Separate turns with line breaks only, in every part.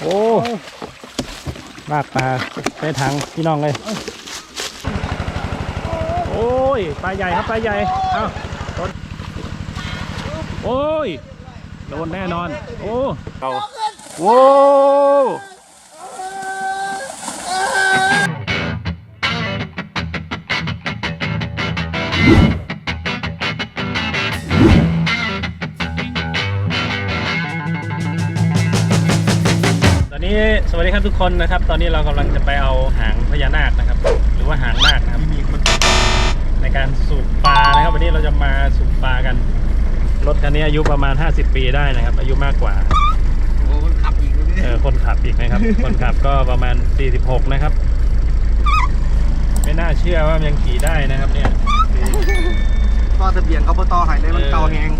โอ้ลากปลาไปทางพี่น้องเลย โอ้ย ปลาใหญ่ครับปลาใหญ่ เอ้าโดนโอ้ย โดนแน่นอน โอ้เอ ดีครับทุกคนนะครับ ตอนนี้เรากำลังจะไปเอาหางพญานาคนะครับ หรือว่าหางนาคนะครับในการสูบปลานะครับ วันนี้เราจะมาสูบปลากัน รถคันนี้อายุประมาณ 50 ปีได้นะครับ อายุมากกว่า
โอ้คนขับอีกเลย
เออคนขับอีกนะครับ คนขับก็ประมาณ 46 นะครับ ไม่น่าเชื่อว่ามันยังขี่ได้นะครับเนี่ย
ต่อทะเบียนเขาบ่ต่อใหายเลยมันเก่าแหง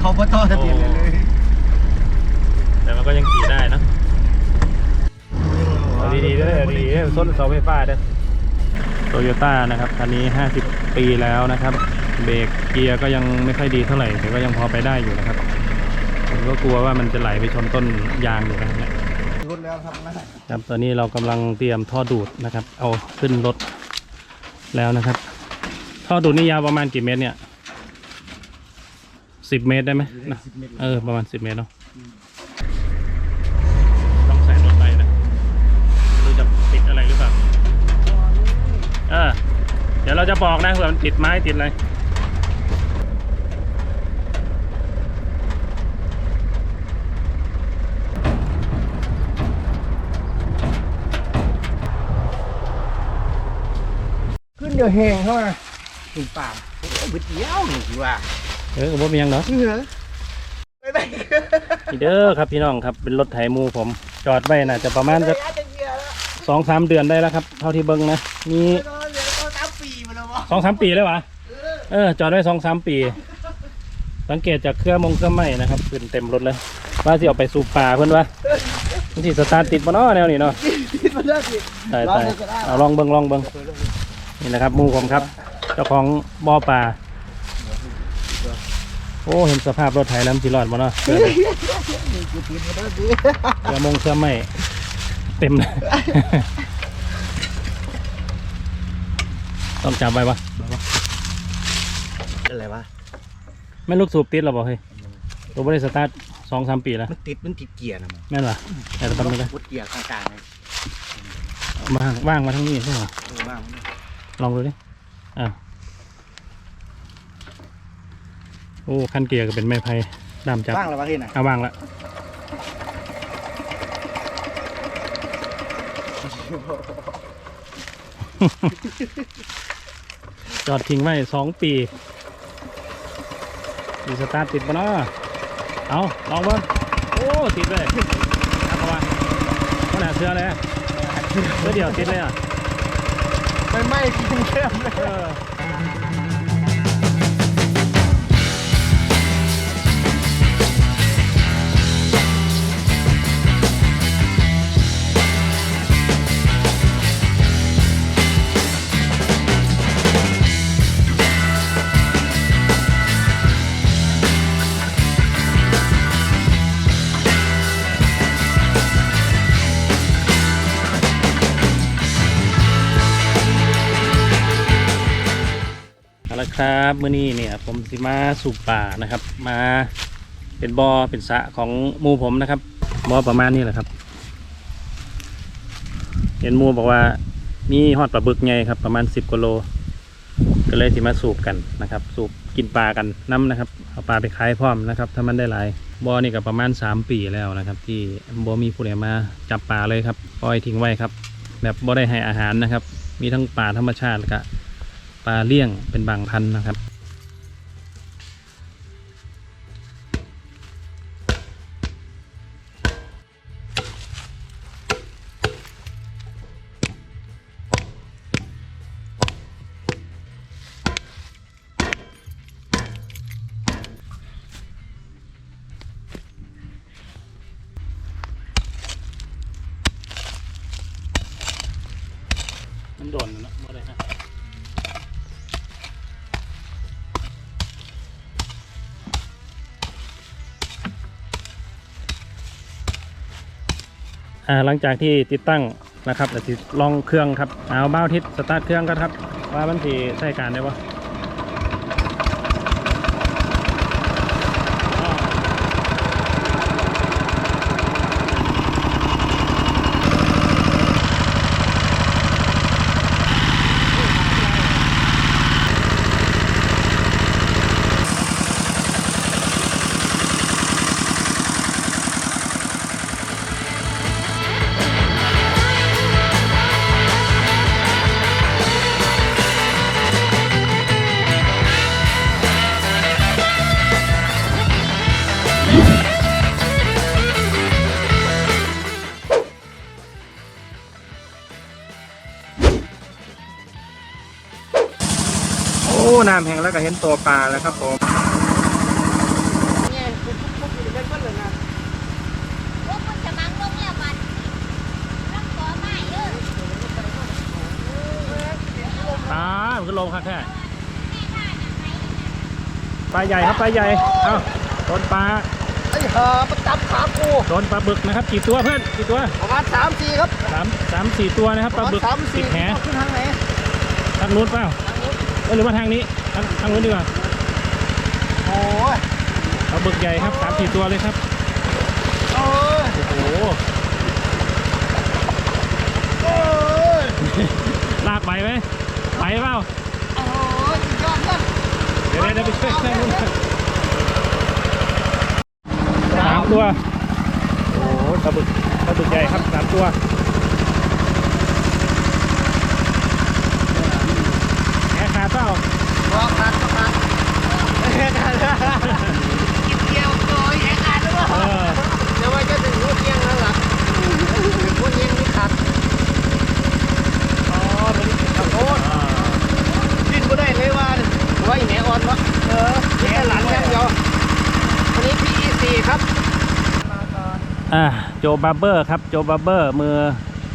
เขาบ่ต่อทะเบียนเลยเลย
แต่มันก็ยังขี่ได้นะเอา ดีๆเด้อดีๆเด้อส้นเสาไฟฟ้าเด้อโตโยต้านะครับคันนี้ 50 ปีแล้วนะครับ เบรกเกียร์ก็ยังไม่ค่อยดีเท่าไหร่แต่ก็ยังพอไปได้อยู่นะครับผมก็กลัวว่ามันจะไหลไปชนต้นยางอยู่นะครับเนี่ย
รุดแล้วครับนะครับ
ตอนนี้เรากำลังเตรียมท่อดูดนะครับ เอาขึ้นรถแล้วนะครับ ท่อดูดนี่ยาวประมาณกี่เมตรเนี่ยสิบเมตรได้ไหมนะเออประมาณสิบเมตรเนาะต้องใส่รถไปนะดูจะติดอะไรหรือเปล่า เออ เดี๋ยวเราจะบอกนะเผื่อมันติดไม้ติดอะไร
ขึ้นเดี๋ยวแหงเข้ามาถึงป่ามโอ้บึดเดียวหนึ่งทีว่า
เออผมมียังเนาะ
เหรอไปไป
นี่เด้อครับพี่น้องครับเป็นรถไถมูผม จอดไว้น่าจะประมาณสัก
จะเกียร์แล้ว
สองสามเดือนได้แล้วครับ เท่าที่เบิ้งนะมี
น
สองสามปีเลยวะเออ จอดไว้สองสามปี สังเกตจากเครื่องมงเครื่องไหม้นะครับขึ้นเต็มรถเลยว่าสิเอาไปสูบป่าเพื่อนวะมันสิสตาร์ทติดมาเนาะแนวนี้เนาะ
ติดมาแล้วสิ
ตายตายเอาลองเบิ้งลองเบิ้งนี่นะครับหมูผมครับ เจ้าของบ่อปลาโอ้เห็นสภาพรถไถแล้วมันสิรอดมาเนาะเกลือ
กูติดมาแล้วสิ
เครื่องมงเครื่องไหม้เต็มเลย ต้องจำไว้ปะ
อะไรวะ
แม่นลูกสูบติดหรอบอกเฮ้ยตัวบริสตาร์ทสองสามปีแล้ว
มันติดมันติดเกียร์นะมัน
แม่นเหรอแต่ตอนนี้ก็
พุดเกียร์ข้างกลางเลย
เอามาว่างมาทั้งนี้ใช่ไหม
เออบ้าง
ลองดูดิอะโอ้คันเกียร์ก็เป็นไม้ไผ่ดำจับ
บ้างแล้ววะที่ไหน
เอาว่างละ จอดทิ้งไว้สองปีมีสตาร์ทติดปะเนาะเอาลองเบิ้งโอ้ ติดเลยเอาเข้ามาขนาดเสื้อเลยอะเสื้อเดียวติดเลยอะ
ไม่ไหม้กินเข้มเลย
ครับเมื้อนี้เนี่ยผมสิมาสูบป่านะครับ มาเป็นบอ่อเป็นสะของมูผมนะครับบ่อประมาณนี้แหละครับ เห็นมูบอกว่ามีฮอดปลาบึกไงครับ ประมาณสิบกิโลก็เลยสิมาสูบกันนะครับ สูบกินปลากันน้ำนะครับเอาปลาไปขายพร้อมนะครับ ถ้ามันได้หลายบ่อนี่ก็ประมาณสามปีแล้วนะครับ ที่บ่อมีผู้ใดมาจับปลาเลยครับปล่อยทิ้งไว้ครับ แบบบ่ได้ให้อาหารนะครับ มีทั้งปลาธรรมชาติแล้วก็ ปลาเลี้ยงเป็นบางพันนะครับ หลังจากที่ติดตั้งนะครับเดี๋ยวลองเครื่องครับเอาเบ้าทิศสตาร์ทเครื่องก็ครับ ว่ามันสีใช้การได้ปะ น้ำแห้งแล้วก็เห็นตัวปลาแล้วครับผม
เนี่ยปุ๊บปุ๊บปุ๊บอยู่ในบ้านเลยนะ
พวกมันจะมังลงแล้วมันรักตัวไม่เออ
ปลามันก็ลงครับแค่ปลาใหญ่ครับปลาใหญ่ เอ้าโดนปลา
ไอ้ห่ามันจับขากู
โดนปลาบึกนะครับกี่ตัวเพื่อนกี่ตัว
ประมาณสามสี่ครับ
สามสามสี่ตัวนะครับ
ป
ป
ระ
ลา
มาณ
บึก
สาม
ติ
สี่
ดแห
ขึ้นทางไหน
ทางนู้นเปล่า เอ้ยหรือว่าทางนี้ ทางทางนู้นดีกว่า
โอ้ย
ปลาบึกใหญ่ครับสามสี่ตัวเลยครับ
โอ้ย
โอ้โห
โอ้ย
ลากไปไหมไปเปล่า
โอ้ยสุดยอดมาก
เดี๋ยวเดี๋ยวเดี๋ยวไปช่วยช่วยนู้นสามตัว โอ้โหปลาบึกปลาบึกใหญ่ครับสามตัว แหขาดเปล่า
รอขาดก็ขาดแหกขาดกินเกี๊ยวโอ้ยแหกขาดหรือเปล่า
เออ
เดี๋ยวว่าจะถึงหัวเที่ยงแล้วล่ะถึงหัวเที่ยงนี่ขาดอ๋อมันขอโทษ
อ่า
ดิ้นก็ได้เลยว่าไว้แหนอ่อนวะเออแหนหลังอย่างเดียวอันนี้ PE4 ครับ
อ่าโจบาร์เบอร์ครับโจบาร์เบอร์มือ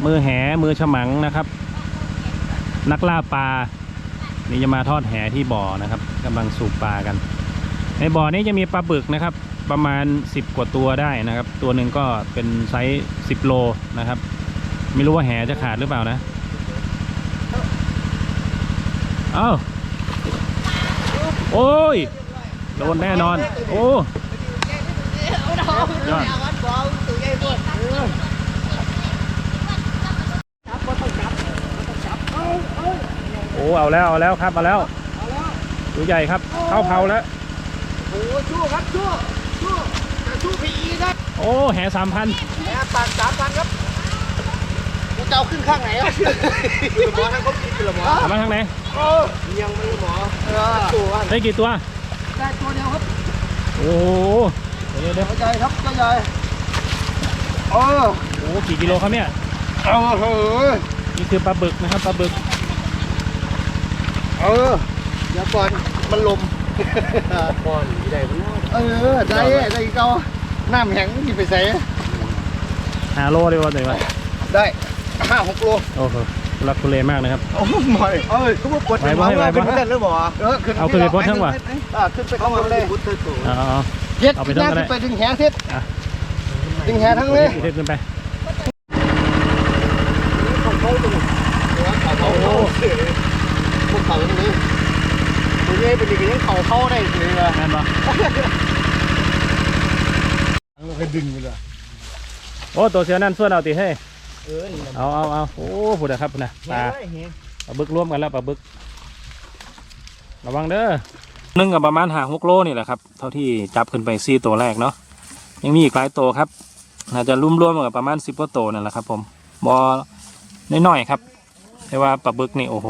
มือแหมือฉมังนะครับ นักล่าปลานี่จะมาทอดแหที่บ่อนะครับกำลังสูบปลากัน ในบ่อนี้จะมีปลาบึกนะครับ ประมาณ 10 กว่าตัวได้นะครับ ตัวหนึ่งก็เป็นไซส์ 10 โลนะครับ ไม่รู้ว่าแหจะขาดหรือเปล่านะเอ้าโอ้ยโดนแน่นอน โอ้ยอด โอ้เอาแล้วเอาแล้วครับเอาแล้วตัวใหญ่ครับเข้าเผาแล้ว
โอ้ชู้ครับชู้ชู้จะชู้ PE ได้
โอ้แหสามพัน
แหนปากสามพันครับกูจะเอาขึ้นข้างไหนอะหมอให้เขากินเหรอหมอ
เอามาทางไหน
โอ้ยังไม่รู้หมอเออตัว
ได้กี่ตัว
ได้ตัวเดียวครับ
โอ้โหเดี๋ยวเดี๋ยว
ตัวใหญ่ครับตัวใหญ่เออ
โอ้โหกี่กิโลครับเนี่ย
เอาเฮ้ย
นี่คือปลาบึกนะครับปลาบึก
เออเดี๋ยวก่อนมันลม ก่อนได้มันเออได้ได้เก่าน้ำแข็งที่ไปใส่
หาโลได้วะไหนวะ
ได้ห้าหกโล
โอ้โหทุรักทุเลมากนะครับ
โอ้หมอยเอ้ยก็มาปวด
ไหวบ่ไหวบ่
เป็นเพื่อนหรือเปล่าเออขึ้น
เอาขึ้นไปโพสทั้งว่ะ
อ่าขึ้นไปข้างบนเลย
เอาเอาเอา
เฮ็ด
เอาไป
ขึ้น
ทั้งก็ได้
ขึ้นไปดึงแหเฮ็ด
อะ
ดึงแหทั้งเลย
อีกเทปขึ้นไป
ของ เขาตรงเขาเขาเขาพวกเขาตรงนี้ตัวนี้เป็นอย่างนี้เขาเข้าได้เลยอะ
แม่นปะ
เราไปดึงเลย
โอ้ตัวเสือนั่นส่วนเอาติให้
เออ
เอาเอาเอาโอ้พูดนะครับพูดนะปลาปลาบึกร่วมกันแล้วปลาบึก ระวังเด้อนึ่งกับประมาณหางหกโลนี่แหละครับ เท่าที่จับขึ้นไปซี่ตัวแรกเนาะยังมีอีกหลายตัวครับน่าจะรวมร่วมกับประมาณสิบกว่าตัวนั่นแหละครับ ผมบอน้อยๆครับแต่ว่าปลาบึกนี่โอ้โห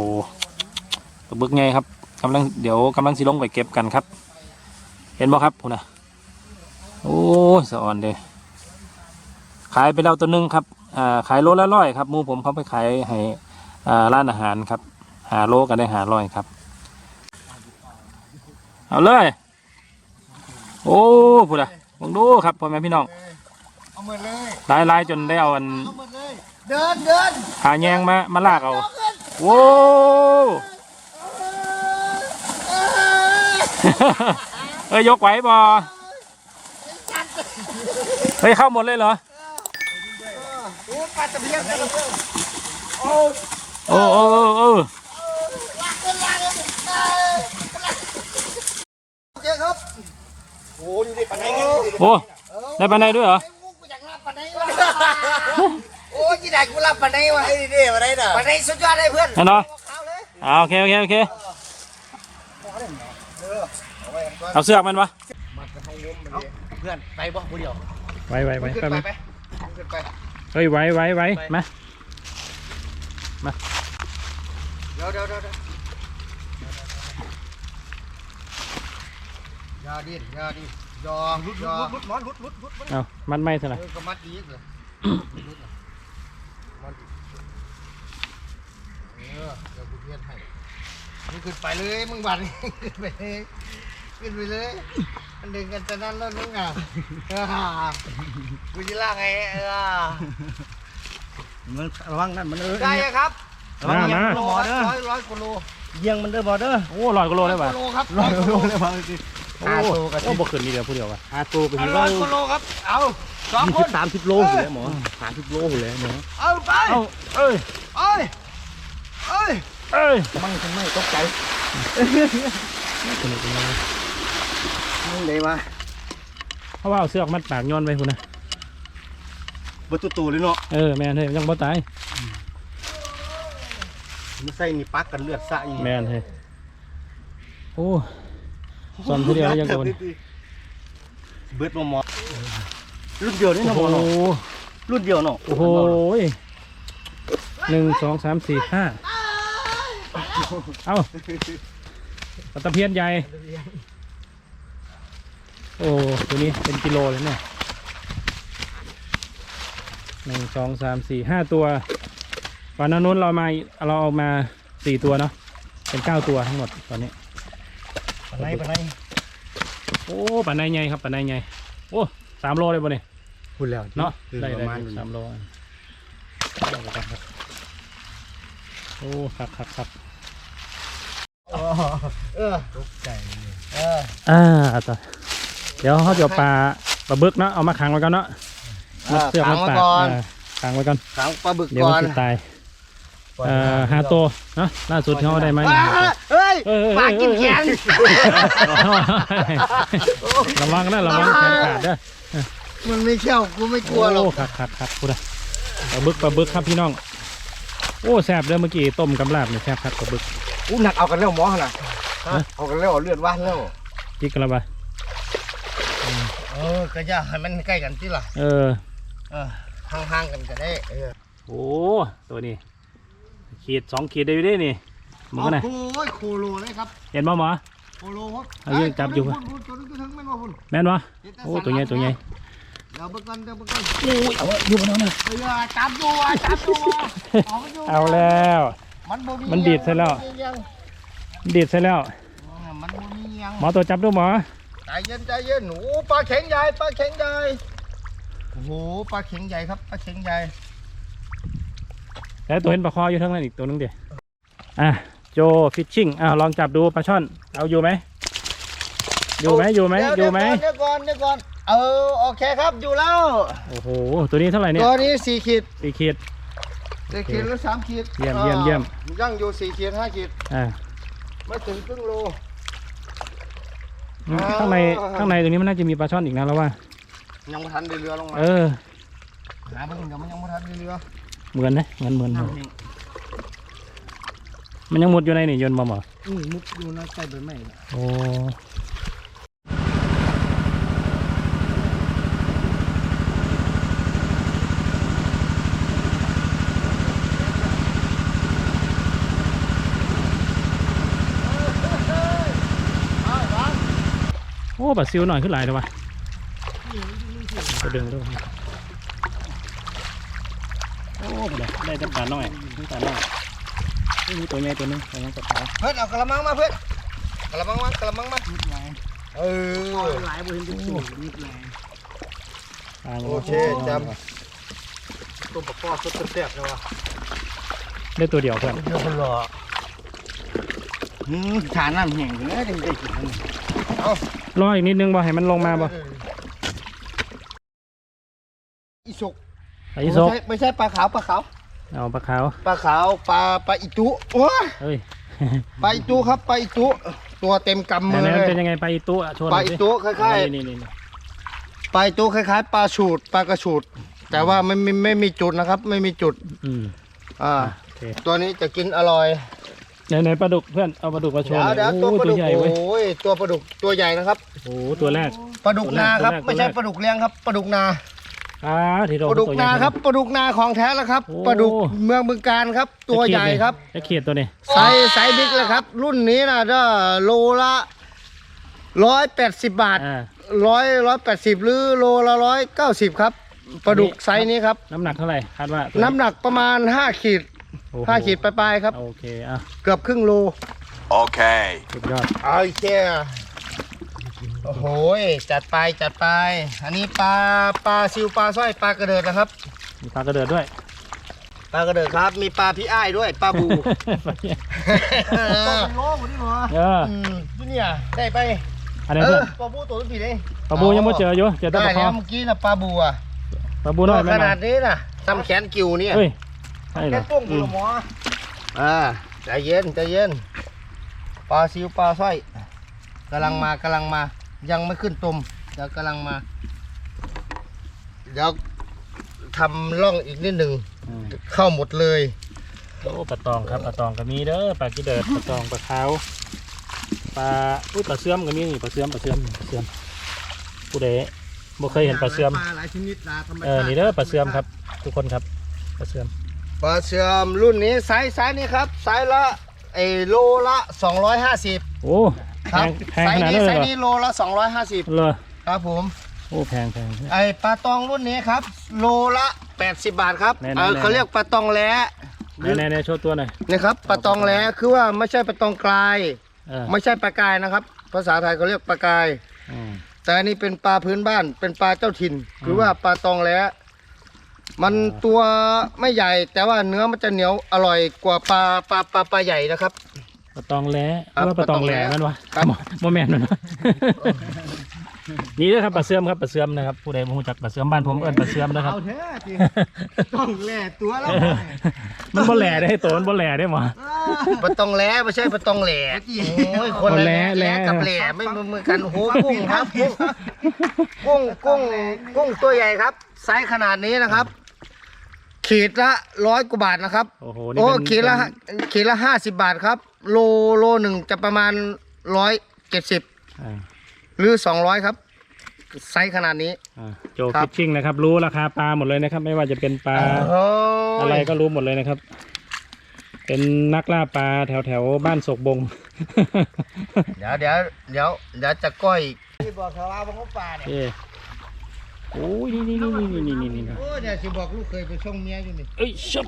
ปลาบึกไงครับกำลังเดี๋ยวกำลังสิลงไปเก็บกันครับ เห็นบ่ครับพูนะโอ้ยสะอ่อนเด้ขายไปแล้วตัวหนึงครับอ่าขายโลละร้อยครับหมูผมเขาไปขายให้อ่าร้านอาหารครับ หาโลกันได้หาร้อยครับ เอาเลย โอ้พูดอะมองดูครับพ่อแม่พี่น้อง
เอาหมดเลย
ลายลายๆจนได้เอาอัน
เอาหมดเลยเดินเดิน
หาแยงมามาลากเอาโว้ เอ้ยยกไหวบอเฮ้ยเข้าหมดเลยเหรอ
โอ้ปลาตะเพียนปลาตะเพียนโอ้
โอ้โอ้โอ้โอ้
โอเคครับโอ้ดูดิปลาไหนกัน
โอ้ได้ปลาในด้วยเหรอ
กูอยากรับปลาไหนวะโอ้ยที่ไหนกูรับปลาไหนวะไอ้นี่ปลาไหนน่ะปลาไหนสุดยอดเลยเพื่อน
เห็นเหรอ
เอาเลย
อ่าโอเคโอเคโอเค
เออเอาไว้ก่อน
เอาเสือกมันวะ
มัดกับห้องล้มมันดิเพื่อนไปบ่ผู้เดียว
ไว้ไว้ไว้
ขึ้น
ไป
ไป
ไป
ไปขึ้นไป
เฮ้ยไว้ไว้ไว้มา
เดี๋ยวเดี๋ยวเดี๋ยวเดี๋ยวอยาดิ้นอยาดิ้นยอมยอมลุดมอนลุดลุดลุด
เอามันไม่เท่าไหร่
เออก็มัดดีเลยลุดน่ะมัดเออเดี๋ยวกูเพี้ยนให้มึงขึ้นไปเลยมึงบัดนี้ขึ้นไปเลย ขึ้นไปเลย มันดึงกันจะนั้นแล้วนึงอะเออกูจะล่างไงเออ
มันระวังนั่นมันเออ
ได้ครับ
มามา
ร้อยร้อยร้อยกิโล
เยี่ยงมันเด้อบอเด้อ
โอ้ลอยกิโลได้ป่ะ
กิโลครับ
ร้อยโลเลยบางที
โอ้โอ้บ่ขึ้นนี่เดียวผู้เดียวว่ะ
หาตัวไป
เอา
ถึง
ร้
ว่า
อยกิโลครับ เอาสอง
ยี่
ค
สิ
น
บสามสิบโลอยู่แล้วหมอสามสิบโลอยู่แล้วหมอ
เอาไป
เอาเอ้ย
เอ้ยเอ้ย
เอ้ย
มั่งทั้งไม่ตกใจ มึงเลยมา
เพราะว่าเอาเสือกมัดปากย้อนไปคุณนะ
บัตุตูเลยเนาะ
เออแม่นเฮ้ยยังบ่ตาย
มันใส่นี่ปักกันเลือดสะอยู่
แม่นเฮ้ยโอ้ซ่อมทีเดียวแล้วยังโดน
เบิดบ่หมอรุ่นเดียวนี่
โอ้
เนาะ
โห
หมอเนาะรุ่นเดียวเนาะ
โอ้โหหนึ่งสองสามสี่ห้าเอาปลาตะเพียนใหญ่ โอ้ตัวนี้เป็นกิโลเลยเนี่ยหนึ่งสองสามสี่ห้าตัววันนั้นนู้นเรามาเราเอามาสี่ตัวเนาะเป็นเก้าตัวทั้งหมดตอนนี้
ปานไหนปานไหน
โอ้ปลาในใหญ่ครับปลาในใหญ่โอ้สามโลเลยบ่เนี่ย
พูดแล้ว
เนาะได้
ได้
ได้
ประมาณ
สามโลอะได้แล้วกันครับโอ้ครับครับครับ
เออ
ตกใจ
เออ
อ่าต่อ เดี๋ยวเขาจะเอาปลาปลาบึกเนาะเอามาขังไว้ก่อนเนาะมัดเสือก
ขั
มั
ง
ด
ไว้
ปาก
ก่อน
อ่าขังไว้ก่อน
ขังปลาบึก
เดี๋ยว
ก่อ
มัน
น
จะตายเอ่อหาตัวเนาะล่าสุดเขาได้ไหม
อ่าเฮ้ย
เออเออเออ
ปลากินแขน
ระวังนะระวังแขนขาดเด้อ
มันไม่เขี้ยวกูไม่กลัวหรอก
โครับครับครับพูดนะปลาบึกปลาบึกครับพี่น้อง โอ้แซ่บเด้อเมื่อกี้ต้มกับลาบเนี่ยแซ่บครับปลาบึก
อู้หนักเอากันแล้วหมอน่ะ
ฮะ
เอากันแล้วเอาเลือดว่านแล้ว
จิกกระบะ
เออก็จะให้มันใกล้กันที่ล่ะ
เออ
เออห่างๆกันก็ได้ เออ
โอ้ตัวนี้ ขีดสองขีดได้อยู่เด้นี่หมึง
โอ้
นะ
โหโคโลเลยครับ
เห็นบ่หมอ
โคโลครับ
เอายังจับอยู่
ปะ
ปะ
ตัวนึงตัวนึงไม่ว่าพุ่น
แม่นวะโอ้ตัวใหญ่ตัวใหญ่
เดี๋ยวเบิ่งกันเดี๋ยวเบิ่งกัน
โอ้ยเอาอยู่บนนั้นน่ะ
เออจับอยู่อะจับอยู่อะเอาอยู่
เอาแล้ว
มันบ่มี
มันดีดใส่แล้ว
มันบ่มียัง
ดีดใส่แล้ว
เออมันบ่มียัง
หมอตัวจับดูหมอ
ใจเย็นใจเย็นโอ้ปลาเข็งใหญ่ปลาเข็งใหญ่โอ้โหปลาเข็งใหญ่ครับปลาเข็งใหญ่
แล้วตัวเห็นปลาคออยู่ทั้งนั้นอีกตัวนึงเดียวอะโจฟิชชิ่งอะลองจับดูปลาช่อน เอาอยู่ไหมอยู่ไหมอยู่ไหม
เดี๋ว
อยู่ไหม
เดี๋ยวก่อนเดี๋ยวก่อนเออโอเคครับอยู่แล้ว
โอ้โหตัวนี้เท่าไหร่เนี่ย
ตัวนี้สี่ขีด
สี่ขีด
สี่ขีดหรือสามขีด
เยี่ยมเยี่ยมเยี่ยม
อ่าย่างอยู่สี่ขีดห้าขีด
อะ
ไม่ถึงครึ่งโล
อืม
อ่า
ข้างในข้างในตรงนี้มันน่าจะมีปลาช่อนอีกนะแล้วว่า
ยังไม่ทันได้เรือลงมา
เออ
หาเพิ่งเดี๋ยวมันยังไม่ทันได้เรือ
เหมือนนะเหมือนเหมือนเหมือนมันยังมุดอยู่ในนี่ยนต์บ่หมอ
อืมมุดอยู่ในใต้ใบไม้น่ะ
โอ้โอ้ บัดซิวหน่อยขึ้นหลายเลยวะไปเดินดูโอ้ได้ได้แต่ปลาน้อยได้ปลาน้อยนี่มีตัวใหญ่ตัวหนึงตัวนี้กับปลา
เพื่อนเอากระมังมาเพื่อนกระมังมากระมังมาเออ
หลายบริเวณจุดสูงนิดแรง
ปลา
โอเคจำ
ต้มปลาคอสดแซ่บเลยวะ
ได้ตัวเดียวเพื่อน
เดี๋ยวคนรออืมทานน้ำแห้งเลยได้ได้กินแล้วนี่
รออีกนิดนึงบ่ให้มันลงมาบ่
อีสก
ปลาอีโซก
ไม่ใช่ไม่ใช่ปลาขาวปลาขาว
เอาปลาขาว
ปลาขาวปลาปลาอิจุโอ้ย
เฮ้ย
ปลาอิจุครับปลาอิจุตัวเต็มกำมือ
ไหนๆ
เล
มัน
ย
เป็นยังไงปลาอีตุอะโชว์ห
ป
น่
ลา
อย
อิ
สิ
จุคล้าย
นี่นี่นี่
ๆปลาอิจุคล้ายๆปลาฉูดปลากระฉูดแต่ว่าไม่ไม่ไม่มีจุดนะครับ ไม่มีจุด
อืม
อ่า
โอเค
ตัวนี้จะกินอร่อย
ไหนไหนปลาดุกเพื่อนเอาปลาดุกมาโช
เดี๋
ว์
ยว
หน่อย
เดี๋ยวตัวปลาดุก
โอ้ตัวใหญ่เว้ย
โอ้ยตัวปลาดุกตัวใหญ่นะครับ
โอ้ตัวแรก
ปลาดุกนาครับ
ตัวแรก
ไม่ใช่
ตัวแรก
ปลาดุกเลี้ยงครับปลาดุกนา
อ่าทีโด
ปลาดุก
ตัวใหญ่
นาครับปลาดุกนาของแท้แล้วครับ
โอ้
ปลาดุกเมืองบึงการครับ ตัวใหญ่ครับ
จะเขียดตัวนี้
ไซส์ไซส์บิ๊กเลยครับ รุ่นนี้นะก็โลละร้อยแปดสิบบาท
อ่า
ร้อยร้อยแปดสิบหรือโลละร้อยเก้าสิบครับปลาดุกไซส์นี้ครับ
น้ำหนักเท่าไหร่คาดว่าตัว
น้ำหนักประมาณห้าขีด
โอ้โห้า
ขีดปลายๆครับ
โอเคอะ
เกือบครึ่งโล
Okay.
สุดยอด
เอาอีกแค่โอ้โหจัดไปจัดไป อันนี้ปลาปลาซิวปลาสร้อยปลากระเดิดนะครับ
มีปลากระเดิดด้วย
ปลากระเดิดครับ มีปลาพี่อ้ายด้วยปลาบู
ปลาเนี่ย
ตัวเป็นโลกว่านี่หรอ
เออ
อืมที่เนี่ยได้ไป
อันนี้
เอ
เพื่อ
อนปลาบูตัวที่ผิดเอง
ปลาบูยังไม่เจออยู่เจอแต่
ได้
ปลาคอ
แล้วเมื่อกี้นะปลาบูอะ
ปลาบูน้อยไหม
ข
มา
นาดนี้นะทำแขนกิวเนี่ย
เฮ้ย ใช่เหร
แค่
อ
ต้ง
อื
กุ
ม
หมออ่าใจเย็นใจเย็นปลาซิวปลาสร้อยกำลังมากำลังมา ยังไม่ขึ้นตุ่มเดี๋ยวกำลังมาเดี๋ยวทำร่องอีกนิดหนึ่ง
อืม
เข้าหมดเลย
โอ้ปลาตองครับปลาตองก็มีเด้อปลากีเดิดปลาตองปลาขาวปลาอุ้ยปลาเสื่อมก็มีนี่ปลาเสื่อมปลาเสื่อมปลาเสื่อมผู้ใดบ่เคยเห็นปลาเสื่อม
ปลาหลายชนิดนะธรรมชาติ
เออนี่เด้อปลาเสื่อมครับ ทุกคนครับปลาเสื่อม
ปลาเสื่อมรุ่นนี้ไซส์ไซส์นี้ครับไซส์ละไอโลละ 250
โอ้แพ
ครับ
งแพง
ไซ
ข
ส์
นาด
นี้
นั้น
ไซ
เลย
ส์
เหรอ
นี้โลละ 250
เลย
ครับผม
โอ้แพงแพง
ไอปลาตองรุ่นนี้ครับ โลละ 80 บาทครับ
แน่ๆ
เออ
แน่ๆ
เขาเรียกปลาตองแล้
ไหนไหนไหนโชว์ตัวหน่อย
นะครับปลาตองแล้คือว่าไม่ใช่ปลาตองกลาย
เออ
ไม่ใช่ปลากายนะครับ ภาษาไทยเขาเรียกปลากาย
อืม
แต่อันนี้เป็นปลาพื้นบ้านเป็นปลาเจ้าถิ่น คือว่าปลาตองแล้ มัน
อ๋อ
ตัวไม่ใหญ่แต่ว่าเนื้อมันจะเหนียวอร่อยกว่าปลาปลาปลาปลาใหญ่นะครับ
ปลาตองแหล้
ครับ
ว่าปลาตองแหล่
ปลาตองแหล่
มันวะ
ครับ
โมแมนมันวะนี่เด้อครับปลาเสื่อมครับปลาเสื่อมนะครับผู้ใดบ่รู้จักปลาเสื่อมบ้านผมเอิ้นปลาเสื่อมนะครับ
เอาเถอะจริงต้องแล่ตัวแล้ว
มันบ่แหล่ได้ให้โตมันบ่แหล่ได้หมอ
ปลาตองแล้ไม่ใช่ปลาตองแหล่โอ้ยคนละ
คนแหล่
แหล่
แหล่
กับแหล่ไม่เหมือนกันโอ้โหกุ้งครับกุ้งกุ้งกุ้งกุ้งตัวใหญ่ครับไซส์ขนาดนี้นะครับ ขีดละร้อยกว่าบาทนะครับ
โอ้โหนี่
โอ้
เป็น
ขีดละขีดละห้าสิบบาทครับ โลโลหนึ่งจะประมาณร้อยเจ็ดสิบ
อ่า
หรือสองร้อยครับ ไซส์ขนาดนี้
อ่าโจ
ครั
ฟิ
บ
ชชิ่งนะครับ รู้ราคาปลาหมดเลยนะครับ ไม่ว่าจะเป็นปลา
โอ้ย
อะไรก็รู้หมดเลยนะครับ เป็นนักล่าปลาแถวแถวๆบ้านโศกบง
เดี๋ยวเดี๋ยวเดี๋ยวเดี๋ยวจะก้อยที่บอกชาวบ้านเขาป่าเนี่ย
เอ้ โอ้ยนี่นี่นี่นี่นี่นี่นี่นะ
โอ้เดี๋ยวสิบอกลูกเคยไปส่งเมียอยู่นี่
เอ้ยชับ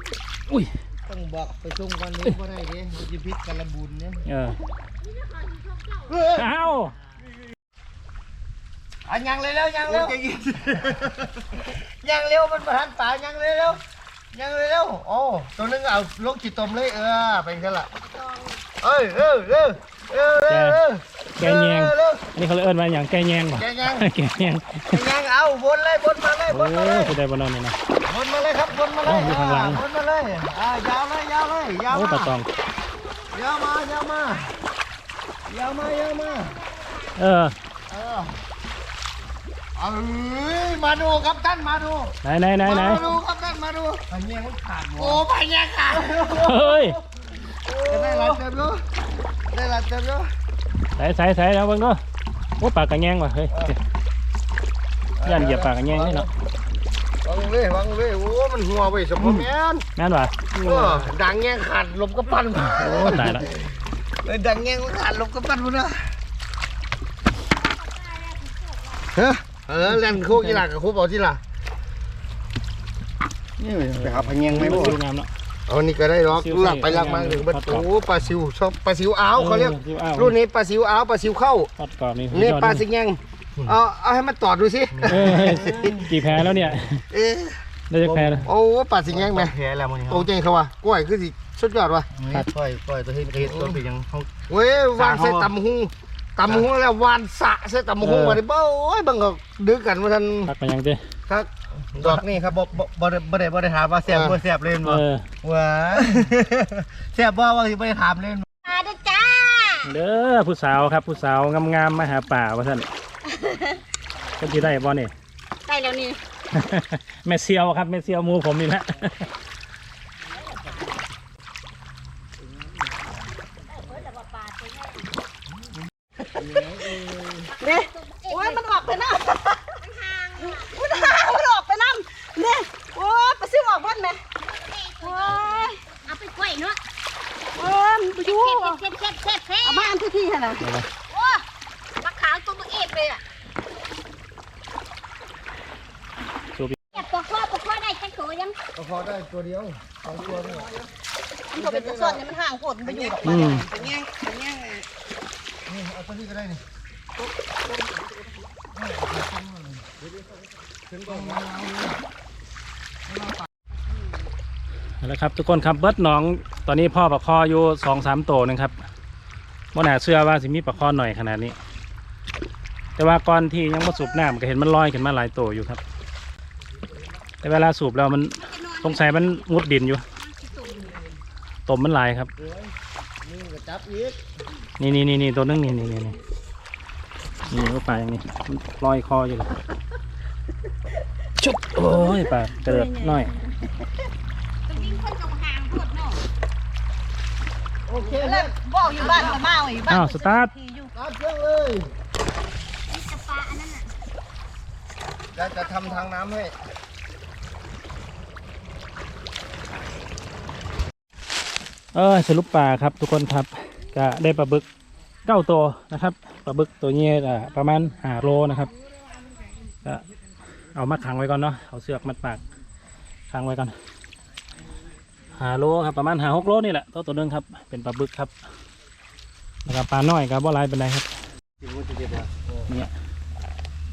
อุ้ย
ต้องบอกไปส่งวันนี้ก็ได้เด้มันจะพิษกันละบุญเนี่ย
เออ
เฮ้ย
อ้าว
อันยังเลยแล้วยังเร็วยังเร็วมันประทันป่ายังเลยแล้ว ยังเลยแล้วโอ้ตัวนึงเอาลูกจิตตมเลยเออเป็นกันละเอ้ยเออเออเออเออเออ
แกแยง
เร็ว
อันนี้เขาเรียกว่าอย่างแกแยงป่ะ
แกแยง
แกแยง
แกงเอาวนเลยวนมาเลยว
โอ้
นมาเลย
สุดได้บนนอนนี่นะ
วนมาเลยครับวนมาเลย
อ๋ออยู่ข้างหลัง
วนมาเลยอ่ายาวเลยยาวเลยยาว
โอ้
มา
ปลาตอง
ยาวมายาวมายาวมายาวมา
เออ
เออ เอ้ยมาดูครับท่านมาดู
ไหนไหนไหนไหน
มาดูครับท่านมาดูพญามันขาดโอ้พญาขาด
เฮ้ย
จะได้หลายเต็มแล้วได้หลายเต็มแล้ว
ใส่ใส่ใส่แล้วเบิ่งดูโอ้ปลากระแยงว่ะเฮ้ยย่านเหยียบปลากระแยงนี่เนาะ
วางเลยวางเลยโอ้ มันหัวไปสมบูรณ์แม่น
แม่นว่ะ
เออดังแง่งขาดลมกระปั้น
โอ้ตายละ
เลยดังแง่งขาดลมกระปั้นพุ่นนะเฮ้ เออเล่นคู่กีฬากับคู่บอลที่ล่ะ
นี่ไปหาพะเงียงไหม
ไม่
บ่
รู้งามเนาะ
เอานี่ก็ได้หรอก
ซิว
หลักไปหลักมา
ใส่
ถึงบัด
ทอดกรอบ
โอ้ปลาซิวชอบปลาซิวอ้าวเขาเรียก
ออซิวอ้าว
รุ่นนี้ปลาซิวอ้าวปลาซิวเข้า
ทอดกรอบนี่
นี่
ยอด
ปลาสิงแยงเอาเอาให้มันตอดดูสิ
เออกี่แพ้แล้วเนี่ย
เอ๊ะ
ได้จะแพ้แล้ว
โอ้ปลาสิงแยงไหม
แพ้แล้วมันนี่
โตเจงเขาว่ะกล้วยคือสิสุดยอดว่ะ
ปล่อยปล่อยตัวเฮ็ดเฮ็ดตัวเป็นยังเขา
เว้ยวานใส่
สาเขา
ตำหุง ตำหุงแล้ววานสะใส่ตำหุงมาดิเบ้าโอ้ยเบังก็ดื้อกันมาทัน
พักไปยังเจ้
ครับดอกนี่ครับบ่บ่บ่ได้บ่ได้บ่ได้ถามว่าแซ่บบ่แซ่บเล่น
เอ
บ่
อ
ว้าแซ่บบ่ว่าสิบ่ได้ถามเล่น
มาเด้อจ้า
เด้อผู้สาวครับผู้สาวงามๆมาหาป่าว่าท่านก็ที่ได้บ่เนี่ย
ได้แล้วนี่
แม่เซียวครับแม่เซียวหมูผมนี่แหละ
เนี่ยโอ้ยมันออกไปน้ำมันห่างมันออกไปน้ำเนี่ยโอ้ยไปซื้อออกบ้านไหมโอ้ย
เอาไปกล้วยเนาะ
โอ้ยมันไปอยู่
เค็ดเค็ดเค็ดเค็ดเค็ด
เอามาอันที่ที่ขนาด
โอ้มะขาวตัวมันเอฟเลยอะ
สูบ
แอบปอกข้อปอกข้อได้แค่ตัวยัง
ก็พอได้ตัวเดียวสองตัวนี่
มันก็เป็นตะส่วนเนี่ยมันห่างโคตรมันไปอยู่ดอก
อืม
นี่เอาตัวนี้ก็ได้นี่
เอาละ ครับทุกคนครับเบิดน้องตอนนี้พ่อปลาคออยู่สองสามโตวนึงครับบ่หน่าเชื่อว่าสิมีปลาคอหน่อยขนาดนี้ แต่ว่าก่อนที่ยังมาสูบน้ำก็เห็นมันลอยขึ้นมาหลายโตวอยู่ครับ แต่เวลาสูบแล้วมันสงสัยมันมุดดินอยู่ตมมันหลายครับ
นี่
นี่นี่นี่ตัวนึงนี่นี่นี่นี่นี่ก็ปอย่างนี้ลอยคออยู่เลยชุบโอ้ยปลาเกิดน้อย
ตัววิ่งคนจงห่างพูดเนาะ
โอเค
แล้วบอกอยู่บ้านก็มาอยู่บ้าน
อ้าวสตาร์ท
ที่อยู่
รับเครื่องเลย
นี่กระปลาอันนั้นน่ะ
จะจะทำทางน้ำให้
เออสรุปปลาครับทุกคนครับก็ได้ปลาบึกเก้าตัวนะครับปลาบึกตัวนี้อะประมาณห้าโลนะครับก็เอามาขังไว้ก่อนเนาะเอาเสือกมัดปากขังไว้ก่อน ห้าโลครับประมาณห้าหกโลนี่แหละตัวตัวหนึงครับเป็นปลาบึกครับนะครับปลาน้อยครับว่าลายเป็นไรครับ
สิบวันสิบเอ็ดวัน
เนี่ย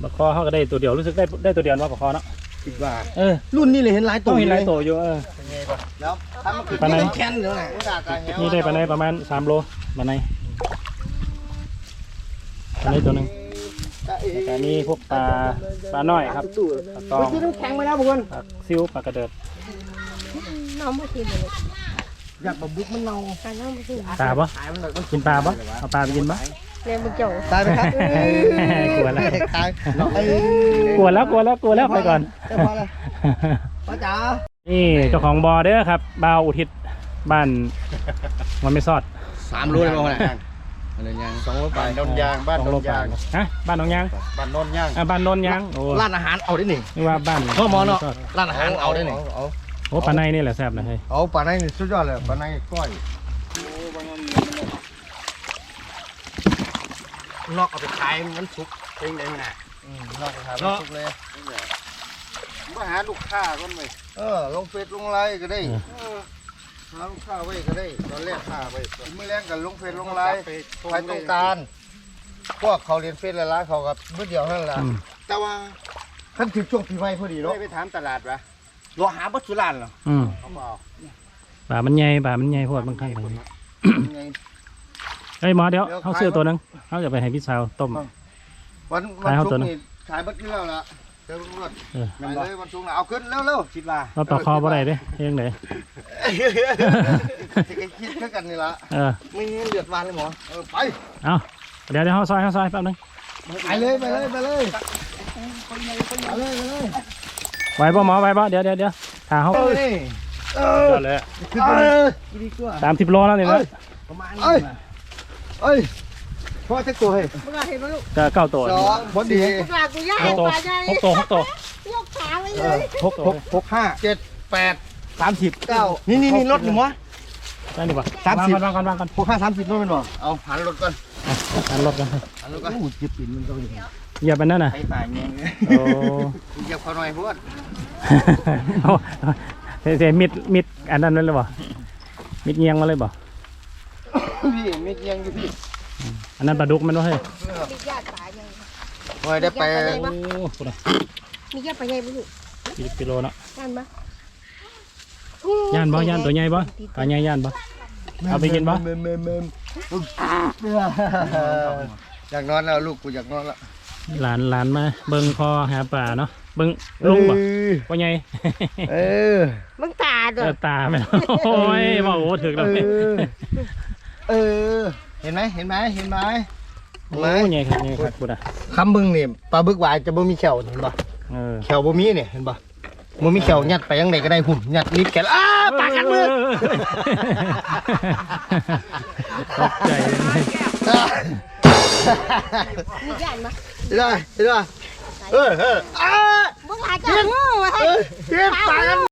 ปลาคอเขาก็ได้ตัวเดียวรู้สึกได้ได้ตัวเดียวว่าปลาคอเนาะ
คิดว่า
เออ
รุ่นนี้เลยเห็นหลายตั
ต้
ว
องเห็นหลายตัวอยู่เออ
เป็นไงก่อนแล้วถ้ามันคือ
ปลาไหน
แคนเหลือไง
นี่ได้ปลาในประมาณสามโลปลาในปลาในตัวหนึ่งแล้วก็มีพวกปลาปลาน้อยครับปลาตอง
ที่น้ำแข็งไปแล้วพวกคน
ปลาซิวปลากระเดิด
น้องมากินเลย
อยากบะบุกมันเน่า
การน้องมากิน
ปลาปะ
ขายมันเลยมัน
กินปลาปะเอาปลาไปกินปะ
เรียนมึงเจ้า
ตายไหมครับ
กลัวแล้ว
ขายเอ้ย
กลัวแล้วกลัวแล้วกลัวแล้วไปก่อน
เอ้ยพอแล้วป้าจ๋า
นี่เจ้าของบอเด้อครับบ่าวอุทิศบ้านมันไม่ซอด
สามรู้เลยมั้งเนี่ยอะไรยางสองร้อยบาทนนยางบ้าน
ส
น
องโล
น
ปลายา
ง
ฮะบ้านหนองยาง
บ้านนนยาง
อะบ้านโนนยางโอ้
ร้านอาหารเอาได้หนิ
นี่ว่าบ้าน
พ่อหมอเนาะ
ไซด
ร้านอาหารเอาได้หนิเอา
โอ้ปลาในนี่แหละแซ่บนะเฮ้ย
เอาปลาในนี่สุดยอดเลยปลาในก้อยนอกเอาไปขายมันสุกเป็นไงน่ะนอกไปขายมันสุกเลย
มาหาลูกค้าก่อนไหม
เออลงเฟซลงไลน์ก็ได้เออหาลูกค้าไว้ก็ได้ตอนแรกค้าไว้เมื่อแรงกันลงเฟซลงไลน์
ไป
ใครต้องการพวกเขาเรียนเฟซหลายๆเขากับมือเดียวนั่นแหละ
อืม
แต่ว่า
ขั้นถึงช่วงปีใหม่พอดีเนาะ
ได้ไปถามตลาดปะ
รอหาบัตรสุรานเหรอ
อืม
เขาบอก
ป่ามันใหญ่ป่ามันใหญ่โพดบางครั้ง
ไง
เฮ้ยหมอเดี๋ยว
เดี๋ยว
เขาซื้อ
ขาย
ตัวหนึงเขาจะไปให้พี่สาวต้ม
วันวัน
ขายเอา
ศุก
ตัว
ร์
หนึ่ง
นี่ขายบัตรเรื่องละเจ้าตำรวจ
เออ
ไปเลยวันศุกร์นะเอาขึ้นเร็ว
คิดว่า
เราต่อคอบ่ได้เด้เองไหน
ๆจะคิดเท่ากันนี่ละ
เออ
ไม่งั้นเดือดร้อนเลยหมอเออไป
เอาเดี๋ยวเดี๋ยวเขาซอยเขาซอยแป๊บนึง
ไปเลยไปเลยไปเลยไปเลยไปเลย
ไหวป่ะหมอไหวป่ะเดี๋ยวเดี๋ยวเดี๋ยวถ้าเขา
เออนี่เออ
จอดเลย
ขึ้นไปเลยดีกว่า
สามสิบโลแล้วนี่นะ
ประมาณนี้เอ้ยเอ้ยพ่อเช็คตัวให้
มึงอะเห็นไหมลูก
ก็เก้าตัว
สองพอดี
มึงอะกูย่า
หกตัว
ปลาใหญ่
หกตัวหกตัวย
กขาไว้
เอ
เล
อยหกหกหกห้าเจ็ดแปดสามสิบเก้านี่นี่นี่รถหนึ่งวะ
ได้ดีป่ะ
สามสิบ
วางก่อนวางก่อนวางก่อน
หกห้าสามสิบรถเป็นบ่เอาหันรถก่อน
หันรถกัน
หันรถก่อนจิบปินมันก็เป็น
อย่าไปนั่นน่ะ
ไปตายเงี้ย
โอ้
เหยียบเขาหน่อยพวด
เอาเสียมิดมิดอันนั้นเลยบ่มิดเงียงมาเลยบ่
พี่มีเกียงอยู่พี่
อันนั้นปลาดุกมันวะเฮ้ย
มีญาติปลาใหญ่
โอ้ยได้ไป
โอ้โหนะ
มีญาติปลาใหญ่ไหมลูก
กี่กิโลเนาะ
ย่านปะ
ย่านบ่ย่านตัวใหญ่บ่ปลาใหญ่ย่านบ่เอาไปกินบ่
เมมเมมเมมอยากนอนแล้วลูกกูอยากนอนแล้ว
หลานหลานมา เบิ่งพอหาปลาเนาะเบิ่งลุงบ่
เออ
ว่าไง
เออ
มึงตา
เอ
เด้อ
อตาแม่นโอ้ยว่าโอ้ถึกแล้ว
เอ
เนี่ย
อเออ เห็นไหมเห็นไหมเห็นไหมเห็
โอ้
นไหม
ยไงครับไงครับกูดอะ
คำบึงนี่ปลาบึกหวายจะบ่มีแขวเห็นปะ
เออ
แขวบ่มีเนี่ยเห็นปะบ่มีแขวยัดไปยังไงก็ได้หุ่นยัดนิดแขวอ้าปากกัดมือ
ตกใจเล ย
อ่า
มีย่านบ่
เห็นไหมเห็นไหมเออเอออ้า
มึงหาจังงูไว้
เออเจ็บปากกัน